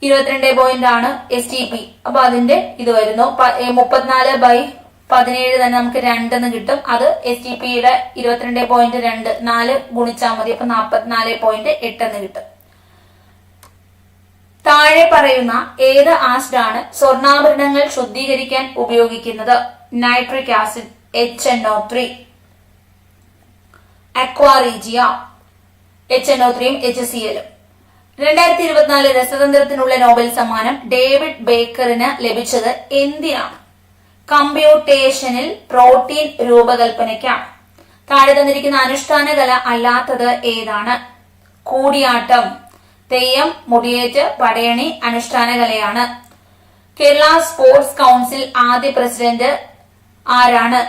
ഇരുപത്തിരണ്ട് പോയിന്റ് ആണ് എസ് ടി പി അപ്പൊ അതിന്റെ ഇത് വരുന്നു മുപ്പത്തിനാല് ബൈ പതിനേഴ് തന്നെ നമുക്ക് രണ്ടെന്ന് കിട്ടും. അത് എസ് ടി പിയുടെ ഇരുപത്തിരണ്ട് പോയിന്റ് രണ്ട് നാല് ഗുണിച്ചാൽ മതി. അപ്പൊ നാൽപ്പത്തിനാല് പോയിന്റ് എട്ട് എന്ന് കിട്ടും. താഴെ പറയുന്ന ഏത് ആസിഡ് ആണ് സ്വർണാഭരണങ്ങൾ ശുദ്ധീകരിക്കാൻ ഉപയോഗിക്കുന്നത്? Nitric acid H N O three aqua regia H N O ത്രീയും എച്ച് സി എല്ലും രണ്ടായിരത്തി ഇരുപത്തിനാല് രസതന്ത്രത്തിനുള്ള നോബൽ സമ്മാനം ഡേവിഡ് ബേക്കറിന് ലഭിച്ചത് എന്തിനാണ്? കമ്പ്യൂട്ടേഷനിൽ പ്രോട്ടീൻ രൂപകൽപ്പനയ്ക്കാണ് താഴെ തന്നിരിക്കുന്ന അനുഷ്ഠാന കല അല്ലാത്തത് ഏതാണ്? കൂടിയാട്ടം. തെയ്യം മുടിയേറ്റ് പടയണി അനുഷ്ഠാന കലയാണ്. കേരള സ്പോർട്സ് കൗൺസിൽ ആദ്യ പ്രസിഡന്റ് ആരാണ്?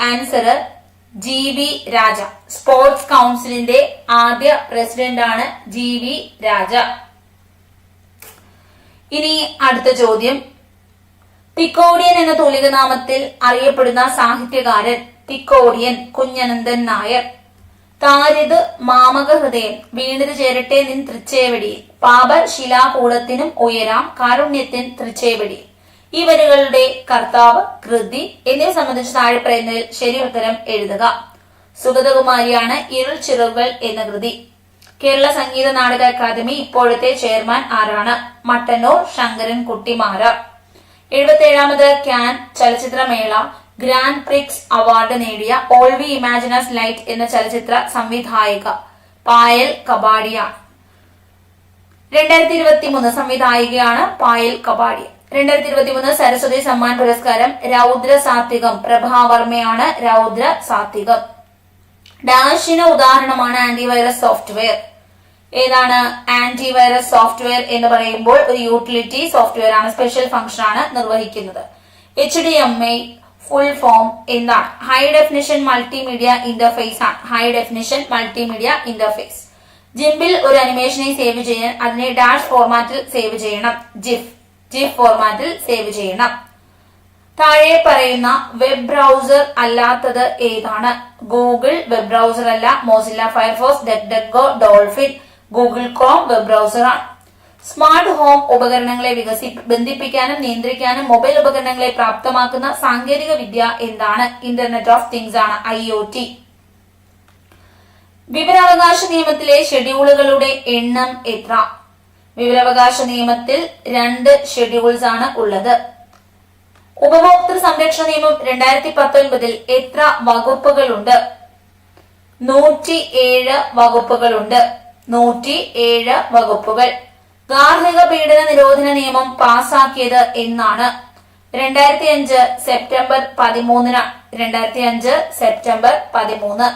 Answer G V Raja. Sports കൗൺസിലിന്റെ ആദ്യ പ്രസിഡന്റാണ് ജി വി രാജ. ഇനി അടുത്ത ചോദ്യം. തിക്കോടിയൻ എന്ന തൂലികനാമത്തിൽ അറിയപ്പെടുന്ന സാഹിത്യകാരൻ തിക്കോടിയൻ കുഞ്ഞനന്ദൻ നായർ. താരിത് മാമക ഹൃദയം വീണിത് ചേരട്ടെ നിൻ തൃച്ചേവടി. പാപ ശിലാകൂടത്തിനും ഉയരാം കാരുണ്യത്തിൻ തൃച്ചേവടി. ഈ വരികളുടെ കർത്താവ് കൃതി എന്നിവ സംബന്ധിച്ച് താഴെ പറയുന്നതിൽ ശരി ഉത്തരം എഴുതുക. സുഗതകുമാരിയാണ് ഇരുൾ ചിറുകൾ എന്ന കൃതി. കേരള സംഗീത നാടക അക്കാദമി ഇപ്പോഴത്തെ ചെയർമാൻ ആരാണ്? മട്ടന്നൂർ ശങ്കരൻ കുട്ടിമാരാർ എഴുപത്തേഴാമത് ക്യാൻ ചലച്ചിത്രമേള ഗ്രാൻഡ് പ്രിക്സ് അവാർഡ് നേടിയ All We Imagine as Light എന്ന ചലച്ചിത്ര സംവിധായിക പായൽ കബാഡിയ രണ്ടായിരത്തി ഇരുപത്തി മൂന്ന് സംവിധായികയാണ് പായൽ കബാഡിയ രണ്ടായിരത്തി ഇരുപത്തി മൂന്ന് സരസ്വതി സമ്മാൻ പുരസ്കാരം രൗദ്ര സാത്വികം പ്രഭാവർമ്മയാണ് രൗദ്ര സാത്വികം. ഡാഷിന് ഉദാഹരണമാണ് ആന്റിവൈറസ് സോഫ്റ്റ്വെയർ. ഏതാണ് ആന്റി വൈറസ് സോഫ്റ്റ്വെയർ എന്ന് പറയുമ്പോൾ ഒരു യൂട്ടിലിറ്റി സോഫ്റ്റ്വെയർ ആണ് സ്പെഷ്യൽ ഫംഗ്ഷൻ ആണ് നിർവഹിക്കുന്നത്. H D M I full form എന്താണ്? ഹൈ ഡെഫിനിഷൻ മൾട്ടിമീഡിയ ഇന്റർഫേസ് ആണ്. ഹൈ ഡെഫിനിഷൻ മൾട്ടിമീഡിയ ഇന്റർഫേസ് ജിംബിൽ ഒരു അനിമേഷനെ സേവ് ചെയ്യാൻ അതിനെ ഡാഷ് ഫോർമാറ്റിൽ സേവ് ചെയ്യണം. ജിഫ് ജിഫ് ഫോർമാറ്റിൽ സേവ് ചെയ്യണം. താഴെ പറയുന്ന വെബ് ബ്രൗസർ അല്ലാത്തത് ഏതാണ്? ഗൂഗിൾ വെബ് ബ്രൗസർ അല്ല Mozilla Firefox deck deco Dolphin Google Chrome web ബ്രൗസറാണ്. സ്മാർട്ട് ഹോം ഉപകരണങ്ങളെ വികസി ബന്ധിപ്പിക്കാനും നിയന്ത്രിക്കാനും മൊബൈൽ ഉപകരണങ്ങളെ പ്രാപ്തമാക്കുന്ന സാങ്കേതിക വിദ്യ എന്താണ്? ഇന്റർനെറ്റ് ഓഫ് തിങ്സ് ആണ് ഐ ഒ ടി വിവരാവകാശ നിയമത്തിലെ ഷെഡ്യൂളുകളുടെ എണ്ണം എത്ര? വിവരാവകാശ നിയമത്തിൽ രണ്ട് ഷെഡ്യൂൾസ് ആണ് ഉള്ളത്. ഉപഭോക്തൃ സംരക്ഷണ നിയമം രണ്ടായിരത്തി പത്തൊൻപതിൽ എത്ര വകുപ്പുകളുണ്ട്? നൂറ്റി ഏഴ് വകുപ്പുകളുണ്ട്. നൂറ്റി ഏഴ് വകുപ്പുകൾ. ഗാർഹിക പീഡന നിരോധന നിയമം പാസാക്കിയത് എന്നാണ്. രണ്ടായിരത്തി അഞ്ച് സെപ്റ്റംബർ പതിമൂന്നിന് രണ്ടായിരത്തി അഞ്ച് സെപ്റ്റംബർ പതിമൂന്ന്.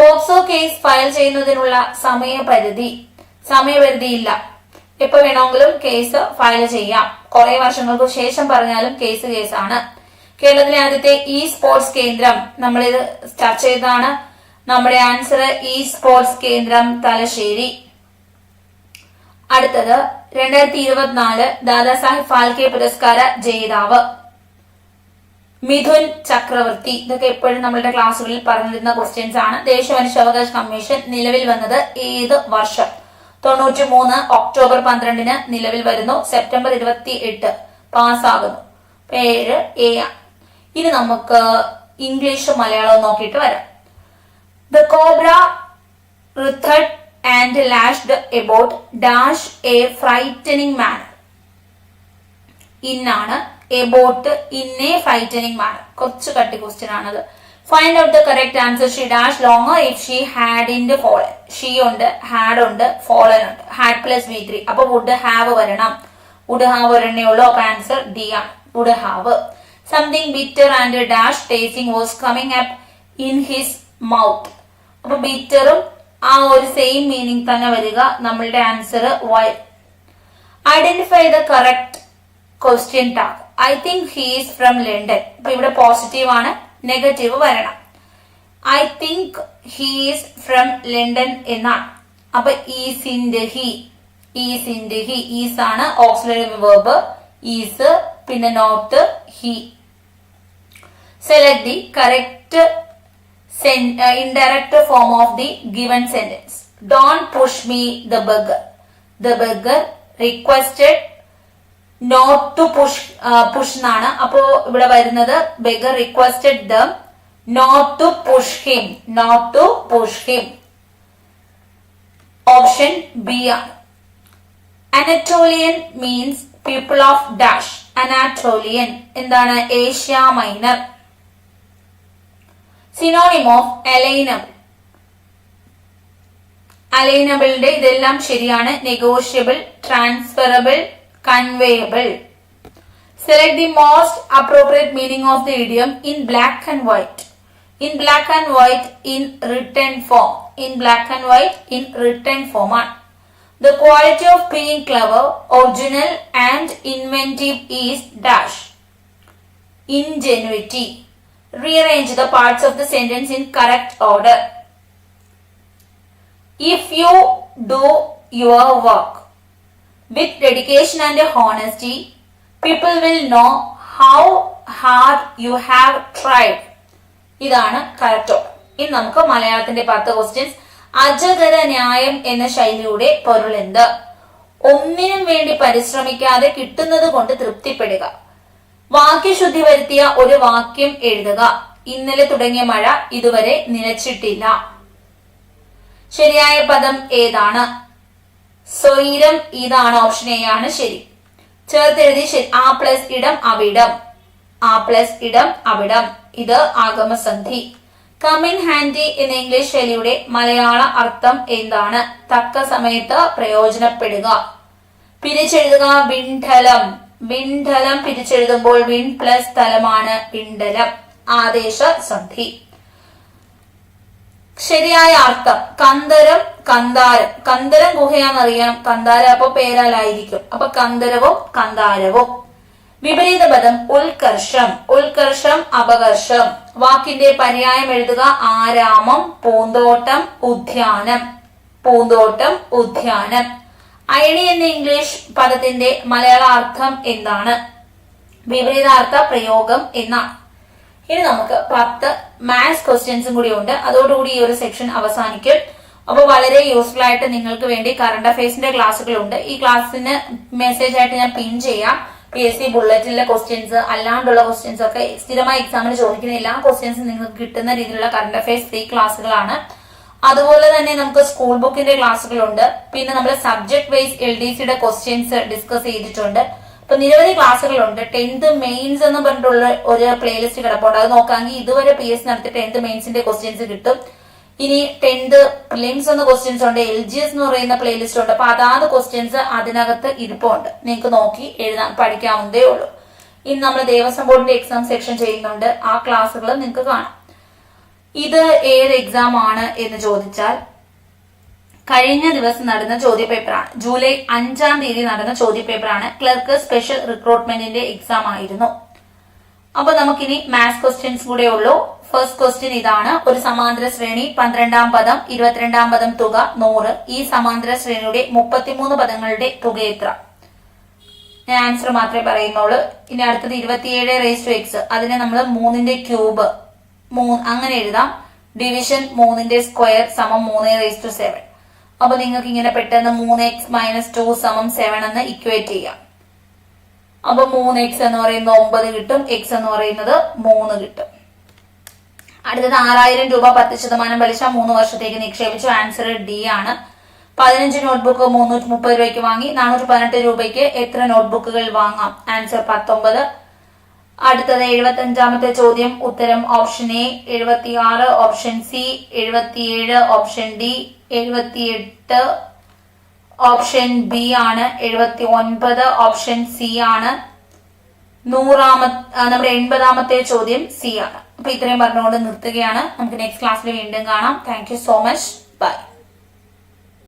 പോക്സോ കേസ് ഫയൽ ചെയ്യുന്നതിനുള്ള സമയപരിധി. സമയപരിധിയില്ല. എപ്പോ വേണമെങ്കിലും കേസ് ഫയൽ ചെയ്യാം. കുറെ വർഷങ്ങൾക്ക് ശേഷം പറഞ്ഞാലും കേസ് കേസാണ്. കേരളത്തിലെ ആദ്യത്തെ ഇ സ്പോർട്സ് കേന്ദ്രം നമ്മളിത് ചർച്ച ചെയ്തതാണ്. നമ്മുടെ ആൻസർ ഇ സ്പോർട്സ് കേന്ദ്രം തലശ്ശേരി. അടുത്തത് രണ്ടായിരത്തി ഇരുപത്തിനാല് ദാദാസാഹിബ് ഫാൽക്കെ പുരസ്കാര ജേതാവ്. മിഥുൻ ചക്രവർത്തി. ഇതൊക്കെ എപ്പോഴും നമ്മളുടെ ക്ലാസ്സുകളിൽ പറഞ്ഞിരുന്ന ക്വസ്റ്റ്യൻസ് ആണ്. ദേശീയ മനുഷ്യാവകാശ കമ്മീഷൻ നിലവിൽ വന്നത് ഏത് വർഷം? തൊണ്ണൂറ്റി മൂന്ന് ഒക്ടോബർ പന്ത്രണ്ടിന് നിലവിൽ വരുന്നു. സെപ്റ്റംബർ ഇരുപത്തി എട്ട് പാസ്സാകുന്നു. പേര് എ ഇനി നമുക്ക് ഇംഗ്ലീഷും മലയാളവും നോക്കിയിട്ട് വരാം. The cobra writhed and lashed about dash a frightening manner. ഇന്നാണ് about in a frightening manner കുറച്ച് കട്ടി ക്വസ്റ്റ്യൻ ആണത്. Find out the correct answer she dash longer if she had in fallen she ഉണ്ട് ഹാഡ് ഉണ്ട് fallen ഉണ്ട്. Had plus V three അപ്പൊ would have വരണം. Would have വരണേ ഉള്ളൂ. അപ്പൊ ആൻസർ ഡി ആണ്. Would have something bitter and dash tasting was coming up in his mouth അപ്പൊ ബിറ്ററും ആ ഒരു സെയിം മീനിങ് തന്നെ വരിക. നമ്മളുടെ answer Y identify the correct question tag I think he's from London അപ്പൊ ഇവിടെ പോസിറ്റീവ് ആണ് നെഗറ്റീവ് വരണം. I think he's from London എന്നാണ്. അപ്പൊ isn't he isn't he is ആണ് ഓക്സിലറി വേർബ് ഈസ് പിന്നെ not he select the correct indirect form of the given sentence don't push me the beggar. The beggar requested not to push push എന്നാണ്. അപ്പോ ഇവിടെ വരുന്നത് beggar requested the not to push him not to push him option B ആണ്. Anatolian means people of dash Anatolian എന്താണ്? Asia Minor synonym of alienable അലൈനബിളിന്റെ ഇതെല്ലാം ശരിയാണ്. Negotiable transferable conveyable select the most appropriate meaning of the idiom in black and white in black and white in written form in black and white in written form ആണ്. The quality of being clever original and inventive is dash ingenuity Rearrange the parts of the sentence in correct order. If you do your work with dedication and honesty, people will know how hard you have tried. ഇതാണ് correct order ഇനി നമുക്ക് മലയാളത്തിന്റെ പത്ത് questions അജകര ന്യായം എന്ന ശൈലിയുടെ പൊരുൾ എന്ത് ഒന്നിനും വേണ്ടി പരിശ്രമിക്കാതെ കിട്ടുന്നത് കൊണ്ട് തൃപ്തിപ്പെടുക വാക്യശുദ്ധി വരുത്തിയ ഒരു വാക്യം എഴുതുക. ഇന്നലെ തുടങ്ങിയ മഴ ഇതുവരെ നിലച്ചിട്ടില്ല ശരിയായ പദം ഏതാണ്? സ്വൈരം ഇതാണ് ഓപ്ഷൻ എ ആണ് ശരി. ചേർത്തെഴുതി ശരി. ആ പ്ലസ് ഇടം അവിടം. ആ പ്ലസ് ഇടം അവിടം. ഇത് ആഗമസന്ധി. കമിൻ ഹാൻഡി എന്ന ഇംഗ്ലീഷ് ശൈലിയുടെ മലയാള അർത്ഥം എന്താണ്? തക്ക സമയത്ത് പ്രയോജനപ്പെടുക. പിരിച്ചെഴുതുക വിണ്ഠലം. വിണ്ഠലം പിരിച്ചെഴുതുമ്പോൾ വിൺ പ്ലസ് തലമാണ് പിണ്ഡലം ആദേശ സന്ധി. ശരിയായ അർത്ഥം. കന്തരം കന്താരം. കന്തരം ഗുഹയാണെന്നറിയാം കന്താരം അപ്പൊ പേരാലായിരിക്കും. അപ്പൊ കന്തരവും കന്താരവും. വിപരീത പദം ഉത്കർഷം ഉത്കർഷം അപകർഷം. വാക്കിന്റെ പര്യായം എഴുതുക ആരാമം പൂന്തോട്ടം ഉദ്യാനം. പൂന്തോട്ടം ഉദ്യാനം. അയണി എന്ന ഇംഗ്ലീഷ് പദത്തിന്റെ മലയാള അർത്ഥം എന്താണ്? വിപരീതാർത്ഥ പ്രയോഗം എന്നാണ്. ഇനി നമുക്ക് പത്ത് മാത്സ് ക്വസ്റ്റ്യൻസും കൂടി ഉണ്ട്. അതോടുകൂടി ഈ ഒരു സെക്ഷൻ അവസാനിക്കും. അപ്പോൾ വളരെ യൂസ്ഫുൾ ആയിട്ട് നിങ്ങൾക്ക് വേണ്ടി കറണ്ട് അഫയേഴ്സിന്റെ ക്ലാസ്സുകളുണ്ട് ഈ ക്ലാസ്സിന് മെസ്സേജ് ആയിട്ട് ഞാൻ പിൻ ചെയ്യാം. പി എസ് സി ബുള്ളറ്റിലെ ക്വസ്റ്റ്യൻസ് അല്ലാണ്ടുള്ള ക്വസ്റ്റ്യൻസ് ഒക്കെ സ്ഥിരമായി എക്സാമിന് ചോദിക്കുന്ന എല്ലാ ക്വസ്റ്റ്യൻസും നിങ്ങൾക്ക് കിട്ടുന്ന രീതിയിലുള്ള കറണ്ട് അഫയേഴ്സ് ഫ്രീ ക്ലാസ്സുകളാണ് അതുപോലെ തന്നെ നമുക്ക് സ്കൂൾ ബുക്കിന്റെ ക്ലാസ്സുകളുണ്ട് പിന്നെ നമ്മൾ സബ്ജക്ട് വൈസ് എൽ ഡി സിയുടെ ക്വസ്റ്റ്യൻസ് ഡിസ്കസ് ചെയ്തിട്ടുണ്ട്. അപ്പൊ നിരവധി ക്ലാസ്സുകളുണ്ട് ടെൻത്ത് മെയിൻസ് എന്ന് പറഞ്ഞിട്ടുള്ള ഒരു പ്ലേലിസ്റ്റ് കിടപ്പുണ്ട്. അത് നോക്കാമെങ്കിൽ ഇതുവരെ പി എസ് നടത്തിയ ടെൻത്ത് മെയിൻസിന്റെ ക്വസ്റ്റ്യൻസ് കിട്ടും. ഇനി ടെൻത്ത് പ്രിലിംസ് എന്ന ക്വസ്റ്റ്യൻസ് ഉണ്ട്. എൽ ജി എസ് എന്ന് പറയുന്ന പ്ലേലിസ്റ്റ് ഉണ്ട്. അപ്പൊ അതാത് ക്വസ്റ്റ്യൻസ് അതിനകത്ത് ഇരിപ്പുണ്ട്. നിങ്ങൾക്ക് നോക്കി എഴുതാൻ പഠിക്കാവുന്നതേ ഉള്ളൂ. ഇനി നമ്മൾ ദേവസ്വം ബോർഡിന്റെ എക്സാം സെക്ഷൻ ചെയ്യുന്നുണ്ട്. ആ ക്ലാസ്സുകൾ നിങ്ങൾക്ക് കാണാം. ഇത് ഏത് എക്സാം ആണ് എന്ന് ചോദിച്ചാൽ കഴിഞ്ഞ ദിവസം നടന്ന ചോദ്യപേപ്പറാണ് ജൂലൈ അഞ്ചാം തീയതി നടന്ന ചോദ്യപേപ്പറാണ് ക്ലർക്ക് സ്പെഷ്യൽ റിക്രൂട്ട്മെന്റിന്റെ എക്സാം ആയിരുന്നു. അപ്പൊ നമുക്കിനി മാത്സ് ക്വസ്റ്റ്യൻസ് കൂടെ ഉള്ളൂ. ഫസ്റ്റ് ക്വസ്റ്റ്യൻ ഇതാണ്. ഒരു സമാന്തര ശ്രേണി പന്ത്രണ്ടാം പദം ഇരുപത്തിരണ്ടാം പദം തുക നൂറ്. ഈ സമാന്തര ശ്രേണിയുടെ മുപ്പത്തിമൂന്ന് പദങ്ങളുടെ തുക എത്ര? ഞാൻ ആൻസർ മാത്രമേ പറയുന്നുള്ളൂ. ഇനി അടുത്തത് ഇരുപത്തിയേഴ് റേസ് ടു എക്സ് അതിനെ നമ്മൾ മൂന്നിന്റെ ക്യൂബ് മൂന്ന് അങ്ങനെ എഴുതാം. ഡിവിഷൻ മൂന്നിന്റെ സ്ക്വയർ സമം മൂന്ന് റേസ് ടു സെവൻ അപ്പൊ നിങ്ങൾക്ക് ഇങ്ങനെ പെട്ടെന്ന് മൂന്ന് എക്സ് മൈനസ് ടു സമം സെവൻ എന്ന് ഇക്വേറ്റ് ചെയ്യാം. അപ്പൊ മൂന്ന് എക്സ് എന്ന് പറയുന്നത് ഒമ്പത് കിട്ടും. എക്സ് എന്ന് പറയുന്നത് മൂന്ന് കിട്ടും. അടുത്തത് ആറായിരം രൂപ പത്ത് ശതമാനം പലിശ മൂന്ന് വർഷത്തേക്ക് നിക്ഷേപിച്ചു. ആൻസർ ഡി ആണ്. പതിനഞ്ച് നോട്ട്ബുക്ക് മുന്നൂറ്റി മുപ്പത് രൂപയ്ക്ക് വാങ്ങി. നാനൂറ്റി പതിനെട്ട് രൂപയ്ക്ക് എത്ര നോട്ട്ബുക്കുകൾ വാങ്ങാം? ആൻസർ പത്തൊമ്പത്. അടുത്തത് എഴുപത്തി അഞ്ചാമത്തെ ചോദ്യം. ഉത്തരം ഓപ്ഷൻ എ എഴുപത്തി ആറ് ഓപ്ഷൻ സി എഴുപത്തിയേഴ് ഓപ്ഷൻ ഡി എഴുപത്തിയെട്ട് ഓപ്ഷൻ ബി ആണ് എഴുപത്തി ഒൻപത് ഓപ്ഷൻ സി ആണ് നൂറാമത്തെ നമ്മുടെ എൺപതാമത്തെ ചോദ്യം സി ആണ്. അപ്പൊ ഇത്രയും പറഞ്ഞുകൊണ്ട് നിർത്തുകയാണ്. നമുക്ക് നെക്സ്റ്റ് ക്ലാസ്സിൽ വീണ്ടും കാണാം. Thank so much by